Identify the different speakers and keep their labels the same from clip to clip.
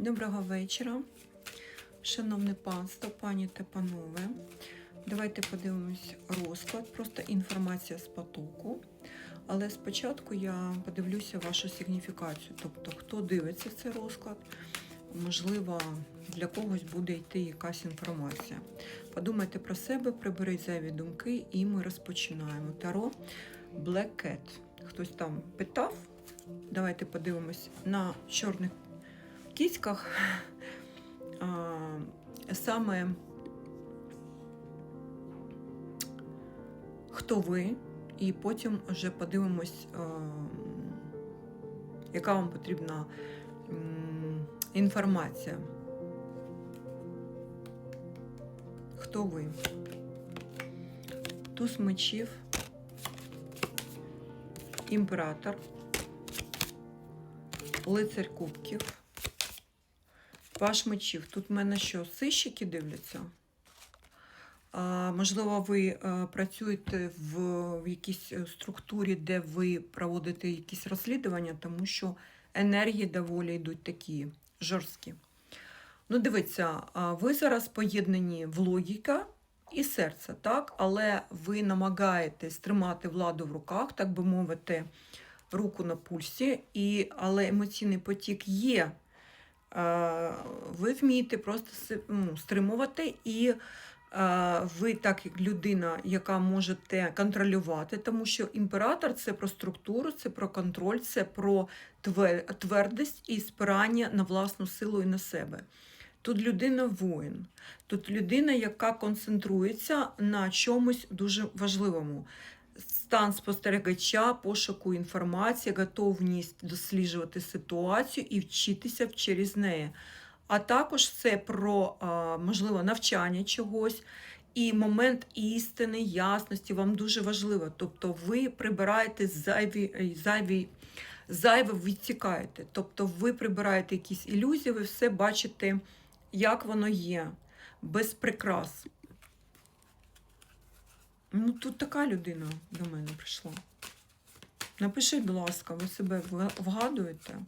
Speaker 1: Доброго вечора, шановне панство, пані та панове. Давайте подивимось розклад, просто інформація з потоку. Але спочатку я подивлюся вашу сигніфікацію. Тобто, хто дивиться цей розклад, можливо, для когось буде йти якась інформація. Подумайте про себе, приберіть зайві думки, і ми розпочинаємо. Таро Black Cat. Хтось там питав. Давайте подивимось на чорних кіськах. Саме хто ви, і потім вже подивимось, яка вам потрібна інформація. Хто ви? Туз мечів, імператор, лицар кубків, паш мечів. Тут в мене що, сищики дивляться? А, можливо, ви е, працюєте в, в якійсь е, структурі, де ви проводите якісь розслідування, тому що енергії доволі йдуть такі жорсткі. Ну, дивіться, ви зараз поєднані в логіка і серце, так? але ви намагаєтесь тримати владу в руках, так би мовити, руку на пульсі, і, але емоційний потік є. Е, Ви вмієте просто ну, стримувати, і е, ви, так як людина, яка можете контролювати, тому що імператор це про структуру, це про контроль, це про твердість і спирання на власну силу і на себе. Тут людина воїн, тут людина, яка концентрується на чомусь дуже важливому. Стан спостерігача, пошуку інформації, готовність досліджувати ситуацію і вчитися через неї. А також це про, можливо, навчання чогось і момент істини, ясності вам дуже важливо. Тобто ви прибираєте зайві, е, зайві, зайве відсікаєте. Тобто ви прибираєте якісь ілюзії, ви все бачите, як воно є, без прикрас. Ну, тут така людина до мене прийшла. Напишіть, будь ласка, ви себе вгадуєте?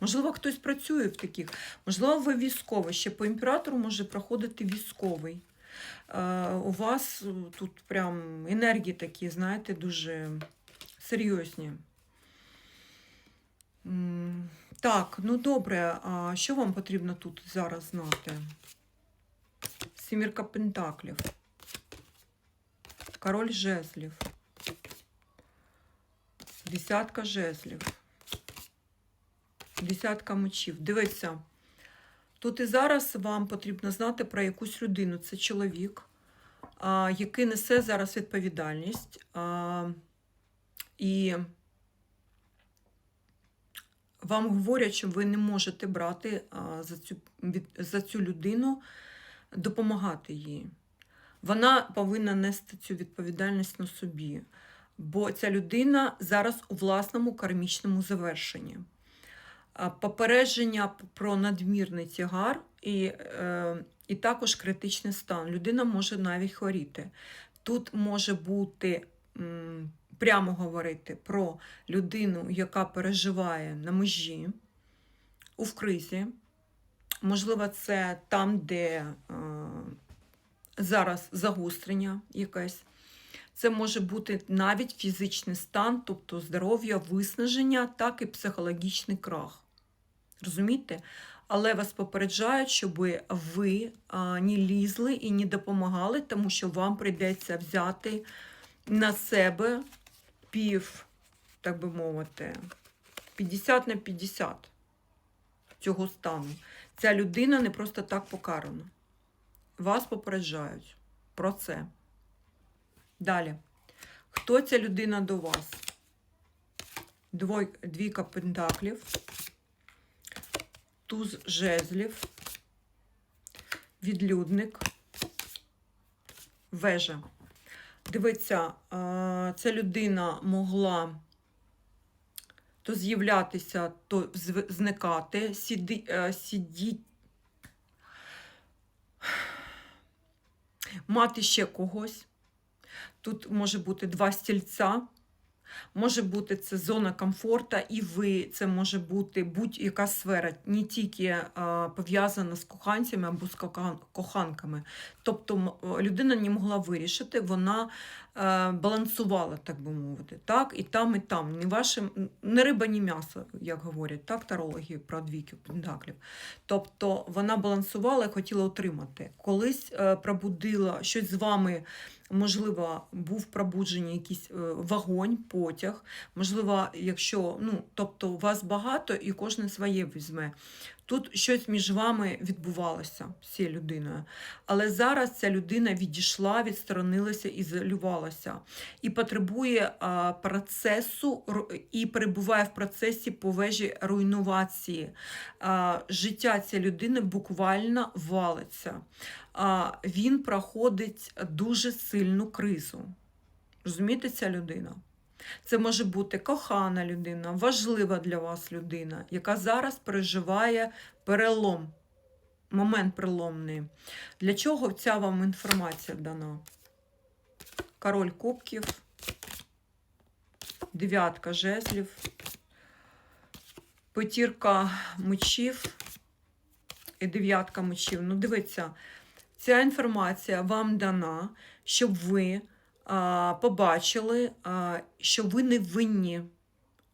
Speaker 1: Можливо, хтось працює в таких. Можливо, ви військовий. Ще по імператору може проходити військовий. Е, у вас е, тут прям енергії такі, знаєте, дуже серйозні. Так, ну добре, а що вам потрібно тут зараз знати? Сімірка Пентаклів. Король жезлів. Десятка жезлів. Десятка мечів. Дивіться, тут і зараз вам потрібно знати про якусь людину. Це чоловік, який несе зараз відповідальність. І вам говорять, що ви не можете брати за, цю, за цю людину, допомагати їй. Вона повинна нести цю відповідальність на собі, бо ця людина зараз у власному кармічному завершенні. Попередження про надмірний тягар і, е, і також критичний стан. Людина може навіть хворіти. Тут може бути прямо говорити про людину, яка переживає на межі у кризі. Можливо, це там, де е, зараз загострення якесь. Це може бути навіть фізичний стан, тобто здоров'я, виснаження, так і психологічний крах. Розумієте? Але вас попереджають, щоб ви не лізли і не допомагали, тому що вам прийдеться взяти на себе пів, так би мовити, 50 на 50 цього стану. Ця людина не просто так покарана. Вас попереджають про це. Далі. Хто ця людина до вас? Двой, двійка пентаклів, туз жезлів, відлюдник, вежа. Дивіться, ця людина могла то з'являтися, то зникати, сіди, е, мати ще когось. Тут може бути два стільця, Може бути це зона комфорту, і ви це може бути будь-яка сфера, не тільки а, пов'язана з коханцями або з кохан- коханками. Тобто людина не могла вирішити, вона е, балансувала, так би мовити. Так, і там, і там. Не ваше, не риба, ні м'ясо, як говорять, так, тарологи про двійки пентаклів. Тобто вона балансувала і хотіла отримати. Колись е, пробудила щось з вами. Можливо, був пробуджений якийсь вагонь, вогонь, потяг. Можливо, якщо ну, тобто вас багато і кожен своє візьме. Тут щось між вами відбувалося цією людиною. Але зараз ця людина відійшла, відсторонилася, ізолювалася і потребує а, процесу і перебуває в процесі по вежі руйнувації. А, життя цієї людини буквально валиться. А, він проходить дуже сильну кризу. Розумієте, ця людина? Це може бути кохана людина, важлива для вас людина, яка зараз переживає перелом, момент переломний. Для чого ця вам інформація дана? Король кубків, дев'ятка жезлів, п'ятірка мечів і дев'ятка мечів. Ну, дивіться, ця інформація вам дана, щоб ви побачили, що ви не винні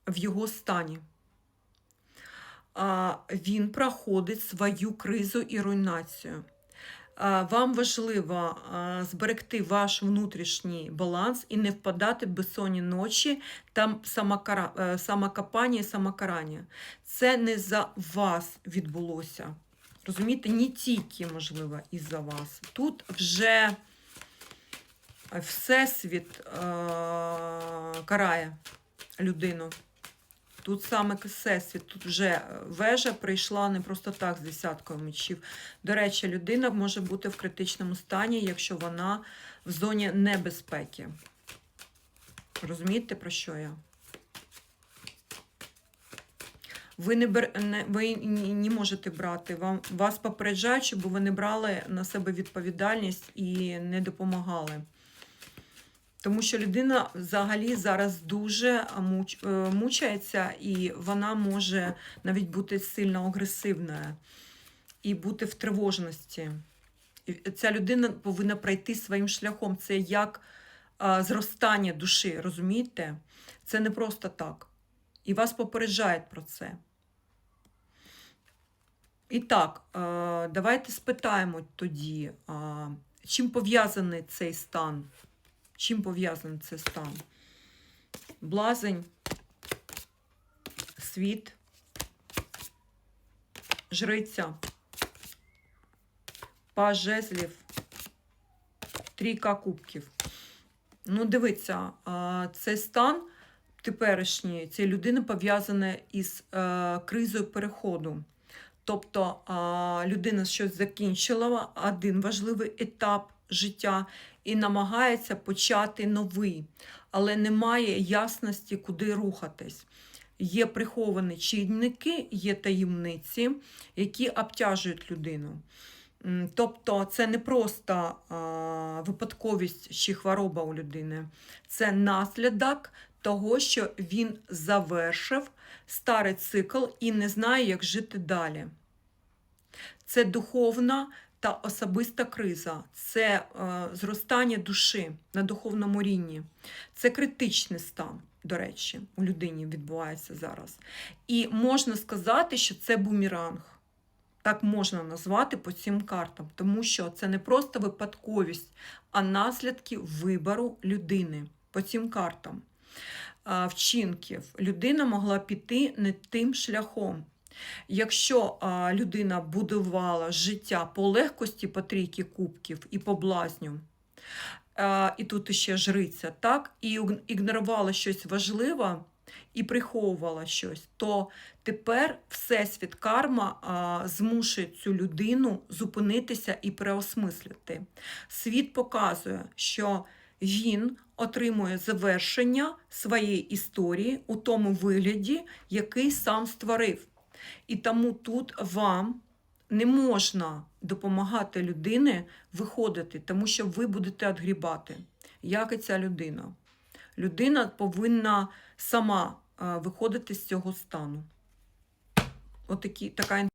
Speaker 1: в його стані. Він проходить свою кризу і руйнацію. Вам важливо зберегти ваш внутрішній баланс і не впадати в безсонні ночі та самокара... е, самокопання і самокарання. Це не за вас відбулося. Розумієте, не тільки, можливо, із-за вас. Тут вже Всесвіт е- карає людину. Тут саме Всесвіт, тут вже вежа прийшла не просто так з десяткою мечів. До речі, людина може бути в критичному стані, якщо вона в зоні небезпеки. Розумієте, про що я? Ви не, бер... не, ви не можете брати. Вам, вас попереджають, щоб ви не брали на себе відповідальність і не допомагали. Тому що людина взагалі зараз дуже муч, е, мучається, і вона може навіть бути сильно агресивною і бути в тривожності. І ця людина повинна пройти своїм шляхом. Це як а, зростання душі, розумієте? Це не просто так. І вас попереджають про це. І так, е, давайте спитаємо тоді, чим пов'язаний цей стан? Чим пов'язаний цей стан? Блазень, світ, жриця, паж жезлів, трійка кубків. Ну, дивіться, цей стан теперішній цієї людини пов'язаний із е, кризою переходу. Тобто людина щось закінчила, один важливий етап життя і намагається почати новий, але немає ясності, куди рухатись. Є приховані чинники, є таємниці, які обтяжують людину. Тобто це не просто а, випадковість чи хвороба у людини, це наслідок того, що він завершив старий цикл і не знає, як жити далі. Це духовна та особиста криза, це е, зростання душі на духовному рівні, це критичний стан, до речі, у людині відбувається зараз. І можна сказати, що це бумеранг. Так можна назвати по цим картам, тому що це не просто випадковість, а наслідки вибору людини по цим картам. Вчинків людина могла піти не тим шляхом. Якщо людина будувала життя по легкості по трійки кубків і по блазню, і тут ще жриця, так, і ігнорувала щось важливе і приховувала щось, то тепер Всесвіт карма змушує цю людину зупинитися і переосмислити. Світ показує, що він отримує завершення своєї історії у тому вигляді, який сам створив. І тому тут вам не можна допомагати людині виходити, тому що ви будете відгрібати, як і ця людина. Людина повинна сама е, виходити з цього стану. Отакі, така